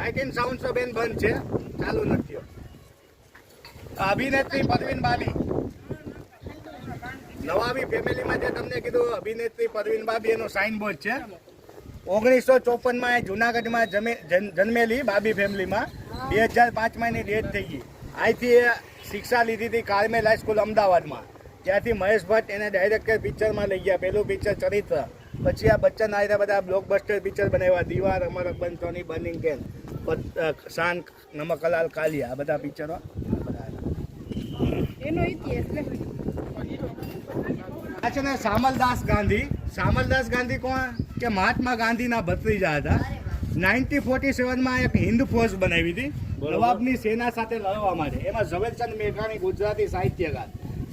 Nineteen sound બેન બંધ છે. ચાલુ નથી અભિનેત્રી પરવીન બાબી નવાબી ફેમિલીમાં જે તમને કીધું, અભિનેત્રી પરવીન બાબી એનો સાઇન બોર્ડ છે. ઓગણીસો ચોપનમાં એ જુનાગઢમાં જન્મેલી બાબી ફેમિલીમાં. બે હજાર પાંચમાં એની ડેથ થઈ ગઈ. અહીંથી એ શિક્ષા લીધી હતી કાર્મેલ હાઈસ્કૂલ અમદાવાદમાં. ત્યાંથી મહેશ ભટ્ટ એને ડાયરેક્ટર પિક્ચરમાં લઈ ગયા. પહેલું પિક્ચર ચરિત્ર. પછી આ બચ્ચન આવ્યા બધા બ્લોકબસ્ટર પિક્ચર બનાવ્યા. દીવાર અમર અકબર ટોની બર્નિંગ કેન શાન નમકલાલ કાલિયા આ બધા પિક્ચરો એનો આ છે ને સામલદાસ ગાંધી. સામલદાસ ગાંધી કોણ? કે મહાત્મા ગાંધીના ભત્રીજા હતા. નાઇન્ટી ફોર્ટી સેવનમાં એક હિન્દ ફોર્સ બનાવી હતી. નવાબની સેના સાથે લડવા માટે. એમાં ઝવેરચંદ મેઘાણી ગુજરાતી સાહિત્યકાર.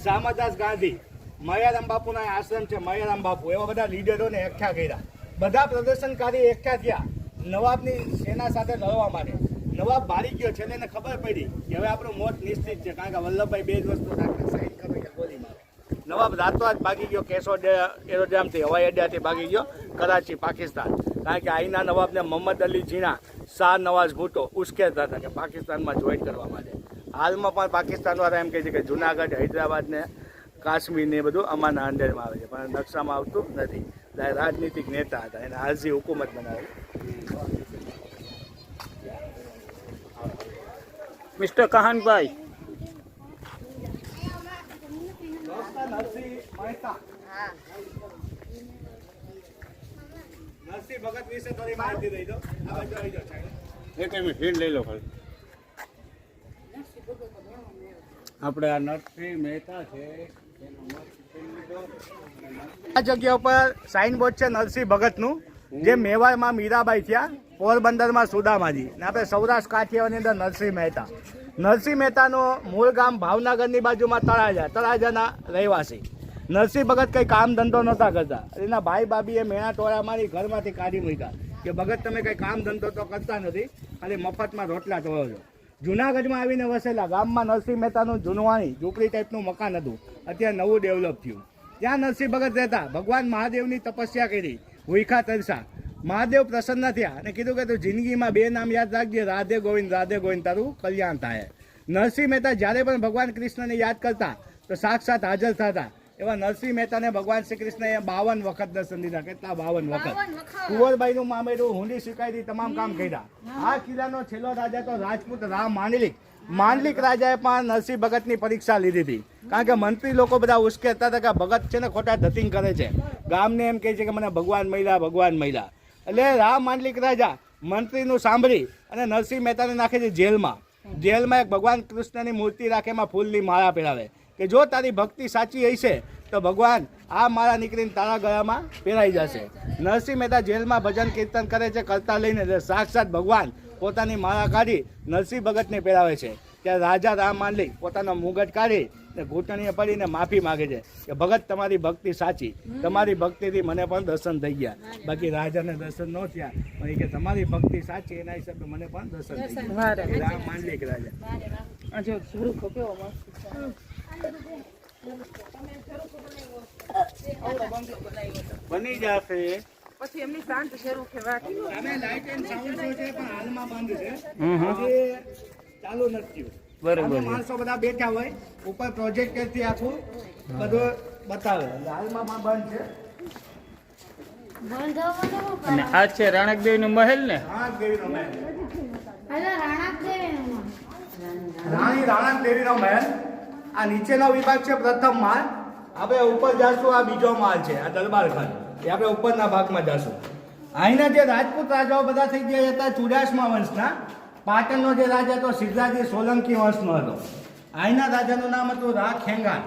સામલદાસ ગાંધી. મયારામ બાપુના આશ્રમ છે મયારામ બાપુ. એવા બધા લીડરોને એકઠા કર્યા. બધા પ્રદર્શનકારી એકઠા થયા. નવાબની સેના સાથે લડવા માટે. નવાબ ભારી ગયો. છે એને ખબર પડી કે હવે આપણું મોત નિશ્ચિત છે. કારણ કે વલ્લભભાઈ બે જ વસ્તુ સાઈન કરો ગોલી મારે. નવાબ રાતોરાત ભાગી ગયો. કેશોદ એરોડ્રામથી, હવાઈ અડ્ડાથી ભાગી ગયો. કરાચી, પાકિસ્તાન. કારણ કે અહીંના નવાબને મોહમ્મદ અલી જીના શાહ નવાઝ ભૂટો ઉશ્કેરતા હતા કે પાકિસ્તાનમાં જોઈન કરવા માટે. હાલમાં પણ પાકિસ્તાન વાળા એમ કહે છે કે જુનાગઢ હૈદરાબાદ ને કાશ્મીર ને બધું અમારા અંડરમાં આવે છે પણ નકશામાં આવતું નથી. રાજનીતિક નેતા હતા એને હાજી હુકુમત બનાવી. મિસ્ટર કહાનભાઈ. આપણે આ નરસિંહ મહેતા છે. આ જગ્યા ઉપર સાઇન બોર્ડ છે નરસિંહ ભગતનું જે મેવાડમાં મીરાબાઈ થયા પોરબંદરમાં સુદામાજી. ને આપણે સૌરાષ્ટ્ર કાઠિયાવાની અંદર નરસિંહ મહેતા. નરસિંહ મહેતાનું મૂળ ગામ ભાવનગરની બાજુમાં તળાજા તળાજાના રહેવાસી. નરસિંહ ભગત કંઈ કામ ધંધો નહોતા કરતા. એના ભાઈ બાબીએ મેણા મારી ઘરમાંથી કાઢી મૂક્યા. કે ભગત તમે કંઈ કામ ધંધો તો કરતા નથી ખાલી મફતમાં રોટલા ટોળો છો. જુનાગઢમાં આવીને વસેલા ગામમાં નરસિંહ મહેતાનું જૂનવાણી ઝૂંપડી ટાઈપનું મકાન હતું. અત્યારે નવું ડેવલપ થયું. ત્યાં નરસિંહ ભગત રહેતા, ભગવાન મહાદેવની તપસ્યા કરી. હુઈખા તરસા. મહાદેવ પ્રસન્ન થયા અને કીધું કે તું જિંદગીમાં બે નામ યાદ રાખજે. રાધે ગોવિંદ રાધે ગોવિંદ, તારું કલ્યાણ થાય. નરસિંહ મહેતા જ્યારે પણ ભગવાન કૃષ્ણને યાદ કરતા, તો સાક્ષાત હાજર થતા. એવા નરસિંહ મહેતાને ભગવાન શ્રી કૃષ્ણએ બાવન વખત દર્શન દીધા. કેટલા બાવન વખત? કુંવરબાઈનું મામેરું હુંડી સ્વીકારી તમામ કામ કર્યા. આ કિલ્લાનો છેલ્લો રાજા તો રાજપૂત રામ માંડલિક માંડલિક રાજાએ પણ નરસિંહ ભગતની પરીક્ષા લીધી હતી. કારણ કે મંત્રી લોકો બધા ઉશ્કેરતા હતા કે ભગત છે ને ખોટા ધતિંગ કરે છે. ગામને એમ કહે છે કે મને ભગવાન મહિલા ભગવાન મહિલા એટલે રામ માંડલિક રાજા મંત્રીનું સાંભળી અને નરસિંહ મહેતાને નાખે છે જેલમાં. જેલમાં એક ભગવાન કૃષ્ણની મૂર્તિ રાખે એમાં ફૂલની માળા પહેરાવે. કે જો તારી ભક્તિ સાચી હશે તો ભગવાન આ માળા નીકળીને તારા ગળામાં પહેરાઈ જશે. નરસિંહ મહેતા જેલમાં ભજન કીર્તન કરે છે કરતા લઈને સાક્ષાત ભગવાન પોતાની માળા કાઢી નરસિંહ ભગતને પહેરાવે છે. ત્યારે રાજા રામ માંડલી પોતાનો મુગટ કાઢી ને ઘૂંટણીએ પડીને માફી માગે છે કે ભગત તમારી ભક્તિ સાચી. તમારી ભક્તિથી મને પણ દર્શન થઈ ગયા. બાકી રાજાને દર્શન ન થયા પણ એ કે તમારી ભક્તિ સાચી એના હિસાબે મને પણ દર્શન થઈ ગયા. રામ માંડલી રાજા. બની જશે. પછી એમની શાંત ઝરૂખે વાટી સામે લાઇટ એન્ડ સાઉન્ડ શો છે પણ હાલમાં બંધ છે. હજી ચાલુ નથી. બરોબર માણસો બધા બેઠા હોય ઉપર પ્રોજેક્ટથી આખું બધું બતાવે. હાલમાં બંધ છે. અને આ છે રાણકદેવી નો? મહેલ. ને રાણા દેવી રાણી રાણક દેવીનો મહેલ. આ નીચેનો વિભાગ છે પ્રથમ માળ. આપણે ઉપર જાશું, આ બીજો માળ છે, આ દરબાર ખાન એ આપણે ઉપરના ભાગમાં જાશું. અહીંના જે રાજપૂત રાજાઓ બધા થઈ ગયા હતા ચુડાસમા વંશના. પાટણનો જે રાજા હતો સિદ્ધાજી સોલંકી વંશનો હતો. અહીંના રાજાનું નામ હતું રા ખેંગાર.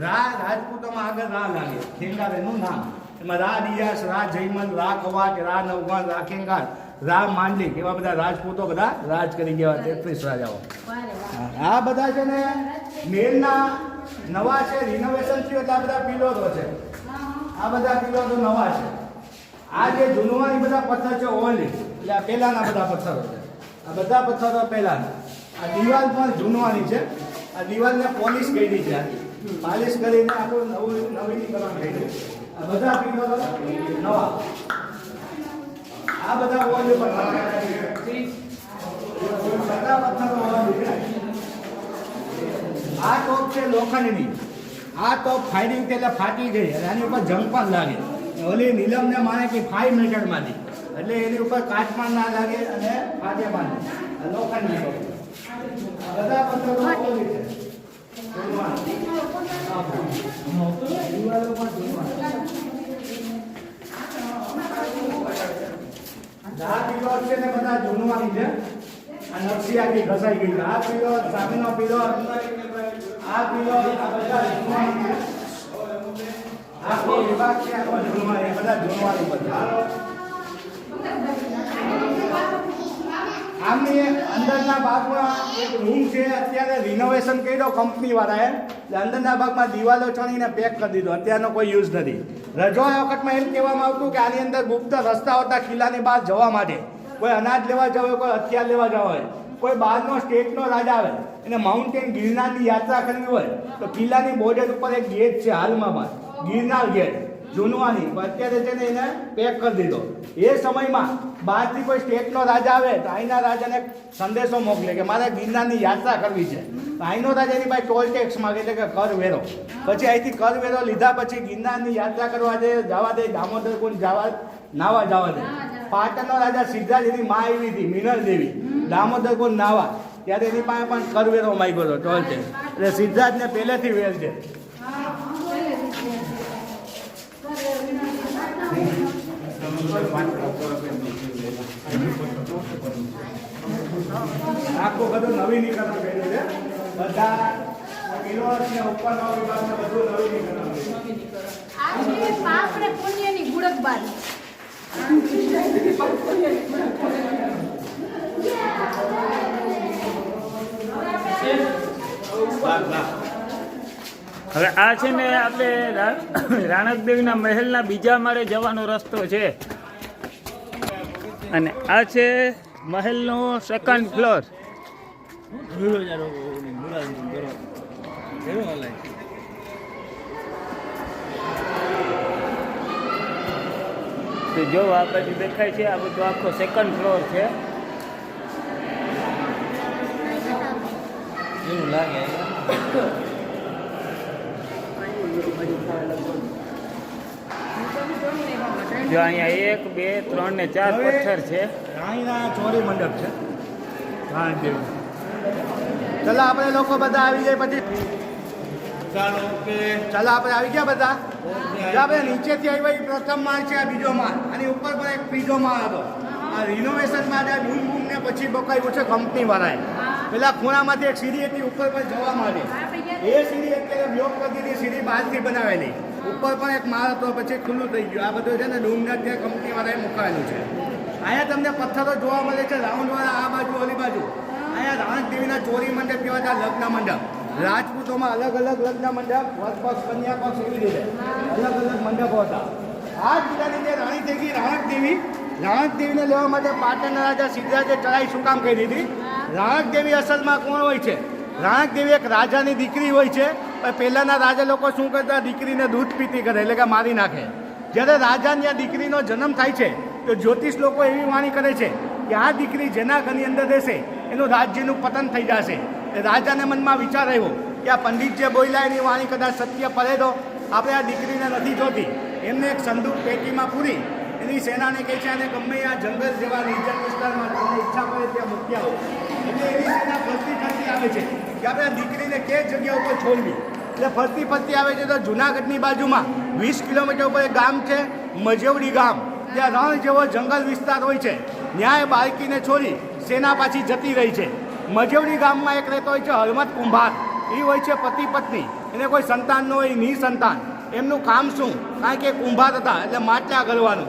રા રાજપૂતોમાં આગળ રા લાગે. ખેંગાર એનું નામ. એમાં રા રિયાસ, રા જયમન રા કવાટ, રા નવગણ, રા ખેંગાર. રા માંડલિક એવા બધા રાજપૂતો બધા રાજ કરી ગયા તેત્રીસ રાજાઓ. આ બધા છે ને મેલના નવા છે રિનોવેશન થયું એટલે આ બધા પિલોરો છે. આ બધા પિલોરો નવા છે. આ જે જૂનવાની બધા પથ્થર છે ઓલ્ડ એટલે આ પહેલાના બધા પથ્થરો છે. આ બધા પથ્થરો પહેલાના. આ દિવાલ પણ જૂનવાની છે. આ દિવાલને પોલિશ કરી છે. પાલિશ કરીને આખું નવું નવીનીકરણ થઈ ગયું આ બધા પિલોરો નવા. આ બધા ઓલ્ડ પથ્થર બધા પથ્થરો. આ ટોપ છે લોખંડની. આ ટોપ ફાયરિંગ એટલે ફાટી ગઈ. અને આની ઉપર જંગ પણ લાગે. ઓલી નીલમને મારે કે ફાઈવ મેથડમાંથી. એટલે એની ઉપર કાચ પણ ના લાગે અને ફાટે પણ લોખંડની બધા પથ્થરો. દિવાલો પણ આ પીલો છે ને બધા જૂનવાની છે. આ નકશી આખી ઘસાઈ ગઈ છે. આ પીલો સામેનો પીલો આ પીલો આ બધા જૂનવાની છે. આખો વિભાગ છે, આખો જૂનવાની બધા જૂનવાની બધા. આમની અંદરના ભાગમાં એક રૂમ છે. અત્યારે રિનોવેશન કર્યો કંપની વાળાએ. એટલે અંદરના ભાગમાં દિવાલો ચણીને પેક કરી દીધો. અત્યારનો કોઈ યુઝ નથી. વખતમાં એમ કહેવામાં આવતું કે આની અંદર ગુપ્ત રસ્તાઓ હતા કિલ્લાની બહાર જવા માટે. કોઈ અનાજ લેવા જવું હોય, કોઈ હથિયાર લેવા જવા હોય. કોઈ બહારનો સ્ટેટનો રાજા આવે. એને માઉન્ટેન ગિરનારની યાત્રા કરવી હોય, તો કિલ્લાની બોર્ડર ઉપર એક ગેટ છે હાલમાં પણ. ગિરનાર ગેટ જૂનવાની. પણ અત્યારે છે ને એને પેક કરી દીધો. એ સમયમાં બહારથી કોઈ સ્ટેટનો રાજા આવે તો અહીંના રાજાને સંદેશો મોકલે કે મારે ગિરનારની યાત્રા કરવી છે. અહીંનો રાજા એની પાસે ટોલ ટેક્સ માગે એટલે કે કર વેરો. પછી અહીંથી કર વેરો લીધા પછી ગિરનારની યાત્રા કરવા દે જવા દે દામોદર કુંડ જવા નાવા જવા દે. પાટણનો રાજા સિદ્ધરાજ એની માં આવી હતી મિનલ દેવી. દામોદર કુંડ નાવા. ત્યારે એની પાસે પણ કરવેરો માંગ્યો હતો ટોલ ટેક્સ એટલે સિદ્ધાર્થને પહેલેથી વેર છે આખું બધું નવીનીકરણ કર્યું છે. બધા કિલોસ ને ઉપરનો બધું નવીનીકરણ આ પાપ ને પુણ્યની ગુડકબારી. હવે આ છે ને આપણે રાણક દેવીના મહેલના બીજા માળે જવાનો રસ્તો છે. અને આ છે મહેલનો સેકન્ડ ફ્લોર તો જો આ બાજુ દેખાય છે, આ બધું આખો સેકન્ડ ફ્લોર છે. જો અહીંયા એક બે ત્રણ ને ચાર પથ્થર છે. રાણીના ચોરી મંડપ છે. રાણી દેવી. ચાલો આપણે લોકો બધા આવી જાય પછી. ચાલો ઓકે. ચાલો આપણે આવી ગયા બધા. જો આપણે નીચેથી આવ્યા એ પ્રથમ માળ છે આ બીજો માળ. અને ઉપર પણ એક ત્રીજો માળ હતો. આ રિનોવેશન માટે આ બૂમ બૂમ ને પછી બકાવ્યું છે કંપની વાળાએ. પેલા ખૂણામાંથી એક સીડી હતી ઉપર પર જવા માટે એ સીડી અત્યારે બ્લોક કરી દીધી સીડી બહારથી બનાવેલી. ઉપર પણ એક માલ હતો, પછી ખુલ્લું થઈ ગયું. આ બધું છે ને ડુંગર જે કંપની વાળાએ મુકાવેલું છે. અહીંયા તમને પથ્થરો જોવા મળે છે, રાઉન્ડ વાળા આ બાજુ, ઓલી બાજુ. અહીંયા રાણક દેવીના ચોરી મંડપ કેવા હતા? લગ્ન મંડપ. રાજપૂતોમાં અલગ અલગ લગ્ન મંડપ વર પક્ષ, કન્યા પક્ષ એવી રીતે. અલગ અલગ મંડપો હતા. આ જિલ્લાની જે રાણી થઈ ગઈ, રાણક દેવી. રાણક દેવીને લેવા માટે પાટણના રાજા સિદ્ધરાજે ચડાઈ શું કામ કરી દીધી? રાણક દેવી અસલમાં કોણ હોય છે? રાણક દેવી એક રાજાની દીકરી હોય છે. પહેલાંના રાજા લોકો શું કરતા? દીકરીને દૂધ પીતી કરે, એટલે કે મારી નાખે. જ્યારે રાજાની આ દીકરીનો જન્મ થાય છે, તો જ્યોતિષ લોકો એવી વાણી કરે છે કે આ દીકરી જેના ઘરની અંદર રહેશે, એનું રાજ્યનું પતન થઈ જશે. રાજાને મનમાં વિચાર આવ્યો કે આ પંડિત જે બોલ્યા એની વાણી કદાચ સત્ય પડે તો આપણે આ દીકરીને નથી જોતી. એમને એક સંદૂક પેટીમાં પૂરી, એની સેનાને કહે છે અને ગમે આ જંગલ જેવા નિર્જન વિસ્તારમાં તમને ઈચ્છા પડે, ત્યાં મૂકી આવો. એટલે એની સેના ભરતી ફરતી આવે છે. કે આપણે દીકરીને કે જગ્યા ઉપર છોડવી? એટલે ફરતી ફરતી આવે છે તો જુનાગઢની બાજુમાં વીસ કિલોમીટર ઉપર એક ગામ છે મજેવડી ગામ. ત્યાં રણ જેવો જંગલ વિસ્તાર હોય છે. ન્યાય બાળકીને છોડી સેના પાછી જતી રહી છે. મજેવડી ગામમાં એક રહેતો હોય છે હરમત કુંભાર. એ હોય છે પતિ પત્ની. એને કોઈ સંતાન ન હોય નિ સંતાન. એમનું કામ શું? કારણ કે કુંભાર હતા એટલે માટલા ગળવાનું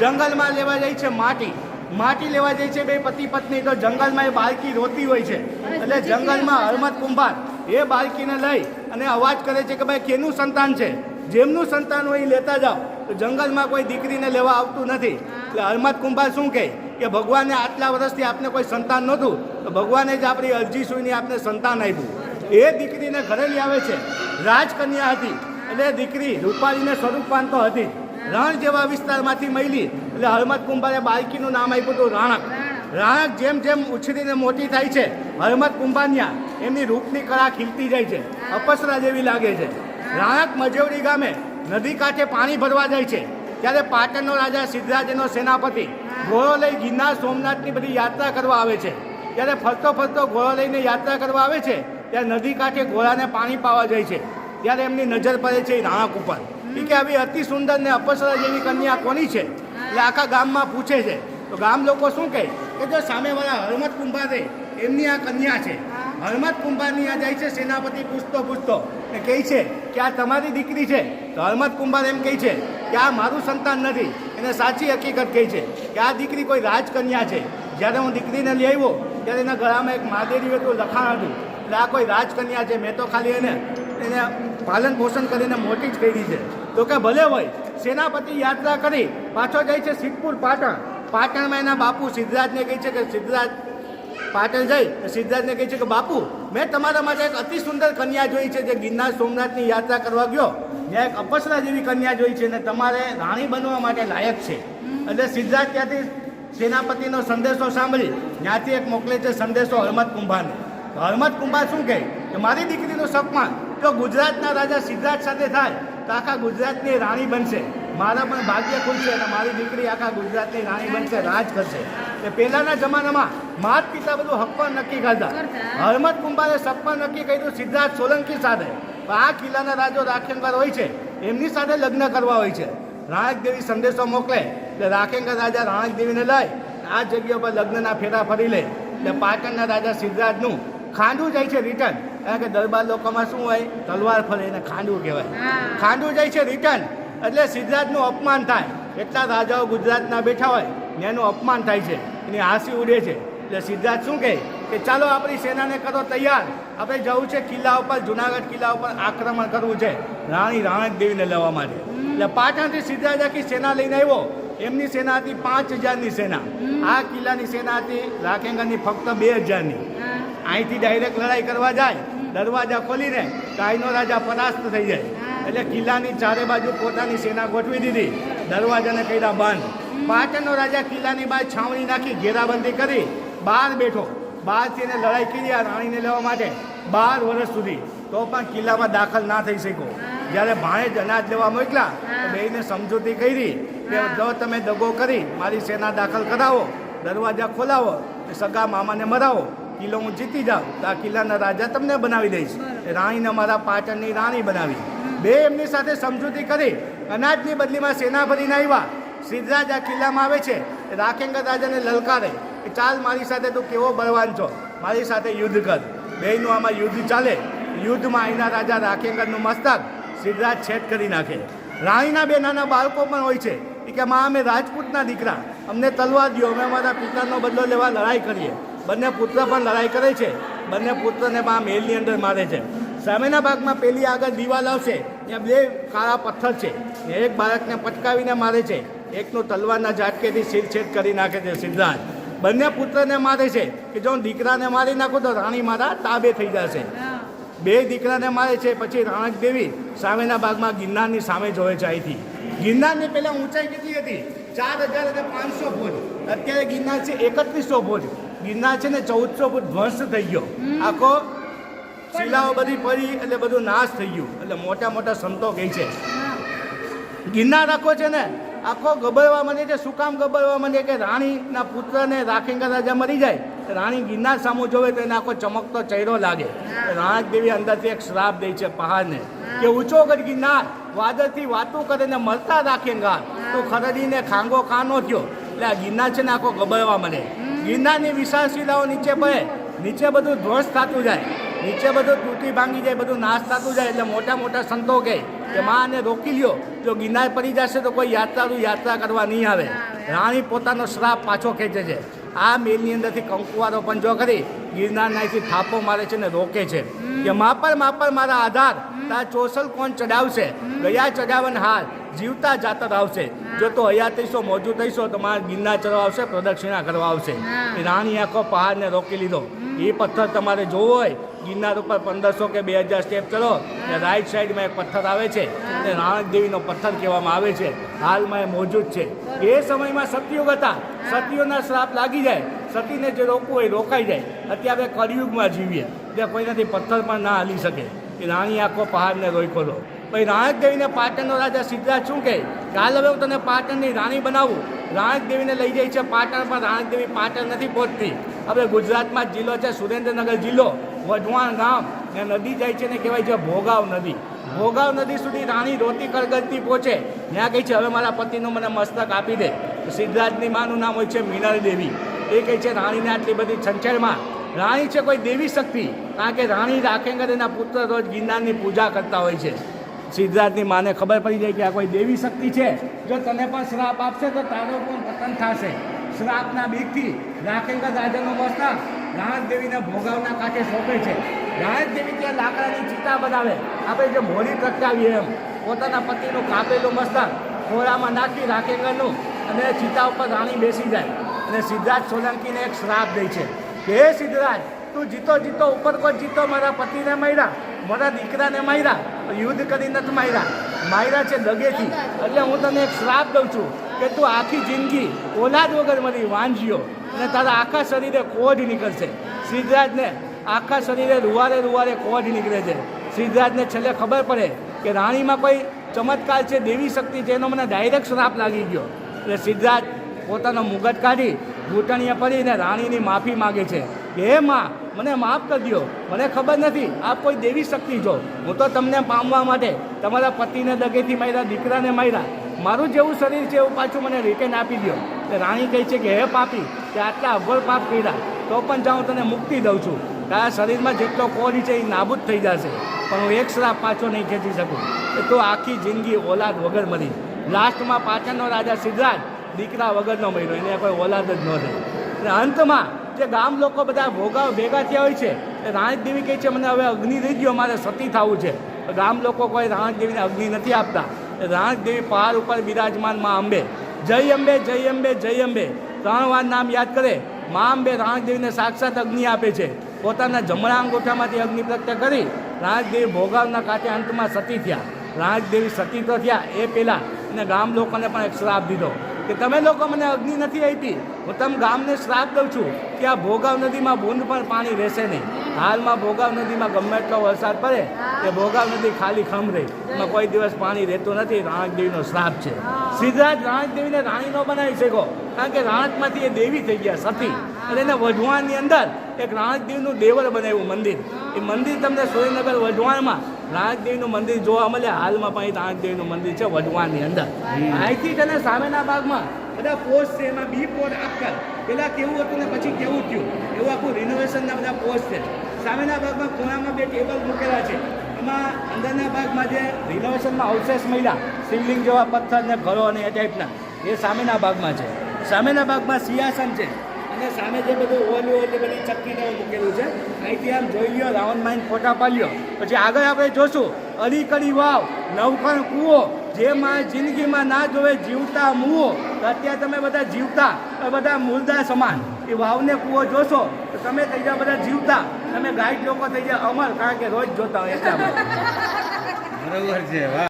જંગલમાં લેવા જાય છે માટી. માટી લેવા જાય છે બે પતિ પત્ની તો જંગલમાં એ બાળકી રોતી હોય છે. એટલે જંગલમાં હરમત કુંભાર એ બાળકીને લઈ અને અવાજ કરે છે કે ભાઈ, કેનું સંતાન છે? જેમનું સંતાન હોય એ લેતા જાઓ. તો જંગલમાં કોઈ દીકરીને લેવા આવતું નથી. એટલે હરમત કુંભાર શું કહે? કે ભગવાને આટલા વર્ષથી આપને કોઈ સંતાન નહોતું. તો ભગવાને જ આપણી અરજી સુઈને આપને સંતાન આપ્યું. એ દીકરીને ઘરે લઈ આવે છે. રાજકન્યા હતી. એટલે દીકરી રૂપાળીને સ્વરૂપવાન તો હતી રણ જેવા વિસ્તારમાંથી મળી. એટલે હરમત કુંભારે બાળકીનું નામ આપ્યું હતું રાણક. રાણક જેમ જેમ ઉછરીને મોટી થાય છે, હરમત કુંભાનિયા એમની રૂપની કળા ખીલતી જાય છે, અપસરા જેવી લાગે છે. રાણક મજેવડી ગામે નદી કાંઠે પાણી ભરવા જાય છે. ત્યારે પાટણનો રાજા સિદ્ધરાજનો સેનાપતિ ઘોડો લઈ ગિરનાર સોમનાથની બધી યાત્રા કરવા આવે છે. ત્યારે ફરતો ફરતો ઘોડો લઈને યાત્રા કરવા આવે છે ત્યારે નદી કાંઠે ઘોડાને પાણી પાવા જાય છે. ત્યારે એમની નજર પડે છે રાણક ઉપર. એ કે આવી અતિ સુંદર ને અપસરા જેવી કન્યા કોની છે? એટલે આખા ગામમાં પૂછે છે. તો ગામ લોકો શું કહે? કે જો સામેવાળા હરમત કુંભાર છે એમની આ કન્યા છે. હરમત કુંભારની આ જાય છે સેનાપતિ પૂછતો પૂછતો એ કહે છે કે આ તમારી દીકરી છે. તો હરમત કુંભાર એમ કહે છે કે આ મારું સંતાન નથી. એને સાચી હકીકત કહી છે કે આ દીકરી કોઈ રાજકન્યા છે. જ્યારે હું દીકરીને લઈ આવ્યો ત્યારે એના ગળામાં એક માદેરી હતું લખાણ હતું એટલે આ કોઈ રાજકન્યા છે. મેં તો ખાલી એને એને પાલન પોષણ કરીને મોટી જ કરી છે. તો કે ભલે હોય, સેનાપતિ યાત્રા કરી, પાછો જાય છે સિદ્ધપુર, પાટણ. પાટણમાં એના બાપુ સિદ્ધરાજને કહે છે કે સિદ્ધરાજ, પાટણ જઈ, તો સિદ્ધરાજને કહે છે કે બાપુ, મેં તમારા માટે એક અતિ સુંદર કન્યા જોઈ છે જે ગિરનાર સોમનાથની યાત્રા કરવા ગયો. ત્યાં એક અપસરા જેવી કન્યા જોઈ છે અને તમારે રાણી બનવા માટે લાયક છે. એટલે સિદ્ધરાજ ત્યાંથી સેનાપતિનો સંદેશો સાંભળી, ત્યાંથી એક મોકલે છે સંદેશો હરમત કુંભારને. હરમત કુંભાર શું કહે? કે મારી દીકરીનું સપમાં જો ગુજરાતના રાજા સિદ્ધરાજ સાથે થાય તો આખા ગુજરાતની રાણી બનશે. મારા પણ ભાગ્ય ખુલશે અને મારી દીકરી આખા ગુજરાતની રાણી બનશે રાજ કરશે. એ પહેલાના જમાનામાં માત પિતા બધું હપ્પણ નક્કી કરતા. હરમત કુંભારે સપ્પણ નક્કી કર્યું સિદ્ધાર્થ સોલંકી સાથે. આ કિલ્લાના રાજો રાખેંગર હોય છે એમની સાથે લગ્ન કરવા હોય છે. રાણક દેવી સંદેશો મોકલે એટલે રાખેંગર રાજા રાણક દેવીને લઈ આ જગ્યા પર લગ્નના ફેરા ફરી લે. એટલે પાટણના રાજા સિદ્ધરાજનું ખાંડું જાય છે રિટર્ન કારણ કે દરબાર લોકોમાં શું હોય? તલવાર ફરે એને ખાંડું કહેવાય. ખાંડું જાય છે રિટર્ન એટલે સિદ્ધરાજનું અપમાન થાય. એટલા રાજાઓ ગુજરાતના બેઠા હોય ને એનું અપમાન થાય છે. એની હાંસી ઉડે છે. એટલે સિદ્ધરાજ શું કહે? કે ચાલો આપણી સેનાને કરો તૈયાર. આપણે જવું છે કિલ્લા ઉપર જુનાગઢ કિલ્લા ઉપર આક્રમણ કરવું છે. રાણી રાણક દેવીને લેવા માટે. એટલે પાટણથી સિદ્ધરાજ આખી સેના લઈને આવ્યો. એમની સેના હતી પાંચ હજારની સેના. આ કિલ્લાની સેના હતી રાખેંગરની ફક્ત બે હજારની. અહીંથી ડાયરેક્ટ લડાઈ કરવા જાય દરવાજા ખોલીને કાયનો રાજા પરાસ્ત થઈ જાય. એટલે કિલ્લાની ચારે બાજુ પોતાની સેના ગોઠવી દીધી દરવાજાને કર્યા બંધ. પાટણનો રાજા કિલ્લાની બહાર છાવણી નાખી ઘેરાબંધી કરી બહાર બેઠો. બહારથી એને લડાઈ કરી આ રાણીને લેવા માટે બાર વર્ષ સુધી. તો પણ કિલ્લામાં દાખલ ના થઈ શક્યો. જ્યારે ભાણે જ અનાજ લેવા મોકલા બેને સમજૂતી કરી કે જો તમે દગો કરી મારી સેના દાખલ કરાવો દરવાજા ખોલાવો સગા મામાને મરાવો. કિલ્લો હું જીતી જાઉં તો આ કિલ્લાના રાજા તમને બનાવી દઈશ. રાણીને મારા પાટણની રાણી બનાવી. બે એમની સાથે સમજૂતી કરી અનાજની બદલીમાં સેના ભરીને આવ્યા. સિદ્ધરાજ આ કિલ્લામાં આવે છે. રાખેંગર રાજાને લલકારે. કે ચાલ મારી સાથે તું કેવો બળવાન છો? મારી સાથે યુદ્ધ કર. બેયનું આમાં યુદ્ધ ચાલે. યુદ્ધમાં અહીંના રાજા રાખેંગરનું મસ્તક સિદ્ધરાજ છેદ કરી નાખે. રાણીના બે નાના બાળકો પણ હોય છે. કે માં અમે રાજપૂતના દીકરા. અમને તલવાર દો અમે અમારા પિતાનો બદલો લેવા લડાઈ કરીએ. બંને પુત્ર પણ લડાઈ કરે છે. બંને પુત્રને માં મેલની અંદર મારે છે. સામેના ભાગમાં પેલી આગળ દિવાલ આવશે. ત્યાં બે કાળા પથ્થર છે. ને એક બાળકને પટકાવીને મારે છે. એકનું તલવારના ઝાટકેથી શિરછેદ કરી નાખે છે સિદ્ધાર્થ. બંને પુત્રને મારે છે કે જો હું દીકરાને મારી નાખું તો રાણી મારા તાબે થઈ જશે. બે દીકરાને મારે છે પછી રાણક દેવી સામેના ભાગમાં ગિરનારની સામે જોવે છે અહીંથી. ગિરનારની પહેલાં ઊંચાઈ કેટલી હતી? ચાર હજાર અને પાંચસો ફૂટ અત્યારે ગિરનાર છે એકત્રીસો ફૂટ ગિરનાર છે ને ચૌદસો ફૂટ ધ્વંસ થઈ ગયો. આખો શિલાઓ બધી પડી એટલે બધું નાશ થઈ ગયું. એટલે મોટા મોટા સંતો કહે છે. ગિરનાર આખો છે ને આખો ગબડવા માંડે છે શું કામ ગબડવા માંડે કે રાણીના પુત્રને રાખેંગા રાજા મરી જાય રાણી ગિરનાર સામું જોવે તો એને આખો ચમકતો ચહેરો લાગે. રાણક દેવી અંદરથી એક શ્રાપ દે છે પહાડને કે ઊંચો કર ગિરનાર વાદળથી વાતું કરીને મરતા મળતા રાખેંગા તો ખરડીને ખાંગો ખાનો થયો. એટલે આ ગિરનાર છે ને આખો ગબડવા મળે ગિરનારની વિશાળ શિલાઓ નીચે પડે નીચે બધું ધ્વંસ થતું જાય નીચે બધું તૂટી ભાંગી જાય બધું નાશ થતું જાય એટલે મોટા મોટા સંતો કહે કે માં આને રોકી લ્યો જો ગિરનાર પડી જશે તો કોઈ યાત્રાળુ યાત્રા કરવા નહીં આવે. રાણી પોતાનો શ્રાપ પાછો ખેંચે છે. આ મેલની અંદરથી કંકુવારો પંજો કરી ગિરનારનાથી થાપો મારે છે ને રોકે છે. કે માપર માપર મારા આધાર તા ચોસલ કોણ ચડાવશે? ગયા ચડાવન હાર જીવતા જાતર આવશે. જો તો અહીંયા થઈશો મોજું થઈશો તો મારા ગિરનાર ચડવા આવશે પ્રદક્ષિણા કરવા આવશે. એ રાણી આખો પહાડને રોકી લીધો. એ પથ્થર તમારે જોવો હોય ગિરનાર ઉપર પંદરસો કે બે હજાર સ્ટેપ ચડો ને રાઈટ સાઈડમાં એક પથ્થર આવે છે. તે રાણક દેવીનો પથ્થર કહેવામાં આવે છે. હાલમાં એ મોજૂદ છે. એ સમયમાં સતયુગ હતા. સતીઓના શ્રાપ લાગી જાય. સતીને જે રોકવું હોય એ રોકાઈ જાય. અત્યારે કળિયુગમાં જીવીએ. ત્યાં કોઈનાથી પથ્થર પણ ના હાલી શકે. એ રાણી આખો પહાડને રોક્યો હતો. પછી રાણક દેવીને પાટણનો રાજા સિદ્ધરાજ શું કહે? કાલ હવે હું તને પાટણની રાણી બનાવું. રાણક દેવીને લઈ જાય છે પાટણ, પણ રાણક દેવી પાટણ નથી પહોંચતી. હવે ગુજરાતમાં જિલ્લો છે, સુરેન્દ્રનગર જિલ્લો. વઢવાણ ગામ. ને નદી જાય છે ને કહેવાય છે ભોગાવ નદી. ભોગાવ નદી સુધી રાણી રોતી કરગરતી પહોંચે. ત્યાં કહે છે, હવે મારા પતિનું મને મસ્તક આપી દે. સિદ્ધરાજની માનું નામ હોય છે મીનળ દેવી. એ કહે છે, રાણીને આટલી બધી છંછેડમાં. રાણી છે કોઈ દેવી શક્તિ. કારણ કે રાણી રાખેંગર એના પુત્ર રોજ ગિરનારની પૂજા કરતા હોય છે. સિદ્ધાર્થની માને ખબર પડી જાય કે આ કોઈ દેવી શક્તિ છે. જો તને પણ શ્રાપ આપશે તો તારો પણ પતન થશે. શ્રાપના બીકથી રાખેંગર દાદાનો મસ્તા રાહત દેવીને ભોગાવના કાંઠે સોંપે છે. રાહત દેવી ત્યાં લાકડાની ચિતા બનાવે. આપણે જે મોડી પ્રગટાવીએ એમ. પોતાના પતિનું કાપેલું મસ્તક ખોળામાં નાખી રાખેગરનું અને ચિતા ઉપર રાણી બેસી જાય. અને સિદ્ધાર્થ સોલંકીને એક શ્રાપ દે છે. કે હે સિદ્ધરાજ તું જીતો જીતો ઉપર કોઈ જીતો મારા પતિને માર્યા મારા દીકરાને માર્યા યુદ્ધ કરી નથી માર્યા. માર્યા છે દગેથી. એટલે હું તને એક શ્રાપ દઉં છું કે તું આખી જિંદગી ઓલાદ વગર મરી વાંજ્યો અને તારા આખા શરીરે કોઢ નીકળશે. સિદ્ધરાજને આખા શરીરે રૂવારે રૂવારે કોઢ નીકળે છે. સિદ્ધરાજને છેલ્લે ખબર પડે કે રાણીમાં કોઈ ચમત્કાર છે, દેવી શક્તિ છે, એનો મને ડાયરેક્ટ શ્રાપ લાગી ગયો. એટલે સિદ્ધરાજ પોતાનો મુગટ કાઢી, ઘૂંટણીએ પડીને રાણીની માફી માગે છે. હે માં મને માફ કરી દો મને ખબર નથી, આપ કોઈ દેવી શક્તિ છો. હું તો તમને પામવા માટે તમારા પતિને દગેથી માર્યા, દીકરાને માર્યા. મારું જેવું શરીર છે એવું પાછું મને રિટર્ન આપી દો તે રાણી કહે છે કે, હે પાપી, તે આટલા અઘોર પાપ કર્યા. તો પણ જાઉં, તને મુક્તિ દઉં છું. તારા શરીરમાં જેટલો કોરી છે એ નાબૂદ થઈ જશે. પણ હું એક શ્રાપ પાછો નહીં ખેંચી શકું. એ તો આખી જિંદગી ઓલાદ વગર મળી લાસ્ટમાં પાટણનો રાજા સિદ્ધરાજ દીકરા વગરનો મળ્યો એને કોઈ ઓલાદ જ ન થઈ અને અંતમાં જે ગામ લોકો બધા ભોગાવ ભેગા થયા હોય છે, એ રાણક દેવી કહે છે, મને હવે અગ્નિ રહી ગયો મારે સતી થવું છે. ગામ લોકો કોઈ રાણક દેવીને અગ્નિ નથી આપતા. રાણક દેવી પહાડ ઉપર બિરાજમાનમાં અંબે. જય અંબે જય અંબે જય અંબે. ત્રણ વાર નામ યાદ કરે. મા અંબે રાણક દેવીને સાક્ષાત અગ્નિ આપે છે. પોતાના જમણા અંગૂઠામાંથી અગ્નિ પ્રત્યે કરી રાણક દેવી ભોગાવના કાંઠે અંતમાં સતી થયા. રાણક દેવી સતી તો થયા એ પહેલાં અને ગામ લોકોને પણ એક શ્રાપ દીધો. કે તમે લોકો મને અગ્નિ નથી આપી. હું તમે ગામને શ્રાપ દઉં છું કે આ ભોગાવ નદીમાં બૂંદ પણ પાણી રહેશે નહીં. હાલમાં ભોગાવ નદીમાં ગમે એટલો વરસાદ પડે કે ભોગાવ નદી ખાલી ખમ રહી. એમાં કોઈ દિવસ પાણી રહેતું નથી રાણક દેવીનો શ્રાપ છે. સીધા રાણક દેવીને રાણીનો બનાવી શકો. કારણ કે રાણકમાંથી એ દેવી થઈ ગયા, સતી. અને એને વઢવાણની અંદર એક રાણક દેવીનું દેવળ બનાવ્યું મંદિર. એ મંદિર તમને સુરેન્દ્રનગર વઢવાણમાં રાણક દેવીનું મંદિર જોવા મળે. હાલમાં પણ નાગદેવનું મંદિર છે વઢવાની અંદર. અહીંથી તને સામેના ભાગમાં બધા પોસ્ટ છે. એમાં બી પોર્ટ આપતા. પેલા કેવું હતું ને પછી કેવું થયું? એવું આખું રિનોવેશનના બધા પોસ્ટ છે. સામેના ભાગમાં ખૂણામાં બે ટેબલ મૂકેલા છે. એમાં અંદરના ભાગમાં જે રિનોવેશનમાં અવશેષ મળ્યા શિવલિંગ જેવા પથ્થર ને ઘરો અને એ ટાઈપના એ સામેના ભાગમાં છે. સામેના ભાગમાં સિંહાસન છે. અને સામે જે બધું ઓલું એટલે બધી ચક્કીને મૂકેલું છે. અહીંથી આમ જોઈ લ્યો રાઉન્ડ માઇન ફોટા પાડ્યો. પછી આગળ આપણે જોશું અડીકડી વાવ, નવખણ કૂવો, જે માં જિંદગીમાં ના જોવે જીવતા મૂવો અત્યારે તમે બધા જીવતા બધા મૂળદા સમાન. એ વાવને કૂવો જોશો, તો તમે થઈ જાઓ બધા જીવતા. તમે ગાઈડ લોકો થઈ જાઓ અમર, કારણ કે રોજ જોતા હોય એટલા બરોબર છે, વાહ.